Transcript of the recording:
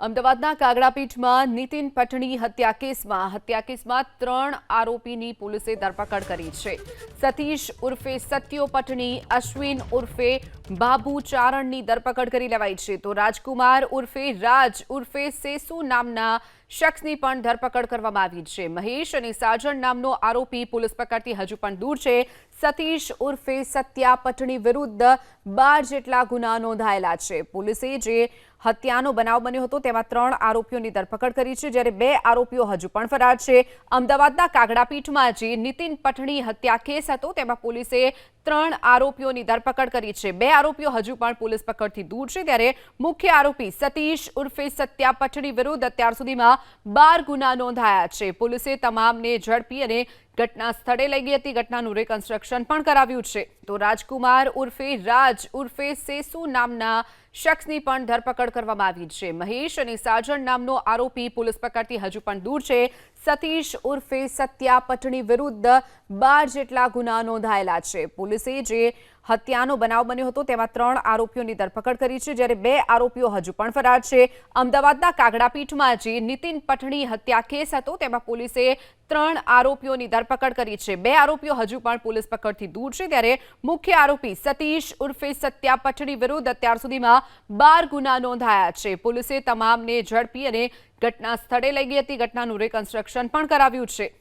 અમદાવાદના કાગડાપીઠમાં નીતિન પટણી હત્યા કેસમાં હત્યા કેસમાં ત્રણ આરોપીની પોલીસે ધરપકડ કરી છે. સતીશ ઉર્ફે સત્યો પટણી, અશ્વિન ઉર્ફે બાબુ ચારણની ધરપકડ કરી લેવાઈ છે. તો રાજકુમાર ઉર્ફે રાજ ઉર્ફે સેસુ નામના શખ્સની પણ ધરપકડ કરવામાં આવી છે. મહેશ અને સાજણ નામનો આરોપી પોલીસ પકડથી હજુ પણ દૂર છે. સતીશ ઉર્ફે સત્યા પટણી વિરુદ્ધ બાર જેટલા ગુના નોંધાયેલા છે. પોલીસે જે હત્યાનો બનાવ બન્યો હતો, તેમાં ત્રણ આરોપીઓની ધરપકડ કરી છે, જ્યારે બે આરોપીઓ હજુ પણ ફરાર છે. અમદાવાદના કાગડાપીઠમાં જે નીતિન પટણી હત્યા કેસ હતો. તેમાં પોલીસે ત્રણ આરોપીઓની ધરપકડ કરી છે. બે આરોપીઓ હજુ પણ પોલીસ પકડથી દૂર છે. ત્યારે મુખ્ય આરોપી સતીશ ઉર્ફે સત્યા પટણી વિરુદ્ધ અત્યાર સુધીમાં બાર ગુના નોંધાયા છે. પોલીસે તમામને ઝડપી અને ઘટના સ્થળે લઈ ગઈ હતી. ઘટનાનું રિકન્સ્ટ્રક્શન પણ કરાવ્યું છે. તો રાજકુમાર ઉર્ફે રાજ ઉર્ફે સેસુ નામના શખ્સની પણ ધરપકડ કરવામાં આવી છે. મહેશ અને સાજણ નામનો આરોપી પોલીસ પકડથી હજુ પણ દૂર છે. સતીશ ઉર્ફે સત્યા પટણી વિરુદ્ધ બાર જેટલા ગુના નોંધાયેલા છે. પોલીસે જે હત્યાનો બનાવ બન્યો હતો, તેમાં ત્રણ આરોપીઓની ધરપકડ કરી છે, જ્યારે બે આરોપીઓ હજુ પણ ફરાર છે. અમદાવાદના કાગડાપીઠમાં જે નીતિન પટણી હત્યા કેસ હતો, તેમાં પોલીસે ત્રણ આરોપીઓની ધરપકડ કરી છે. બે આરોપીઓ હજુ પણ પોલીસ પકડથી દૂર છે, ત્યારે મુખ્ય આરોપી સતીશ ઉર્ફે સત્યા પટણી વિરુદ્ધ અત્યાર સુધીમાં બાર ગુના નોંધાયા છે. પોલીસે તમામને ઝડપી અને ઘટના સ્થળે લઈ ગઈ હતી. ઘટનાનું રિકન્સ્ટ્રક્શન પણ કરાવ્યું છે.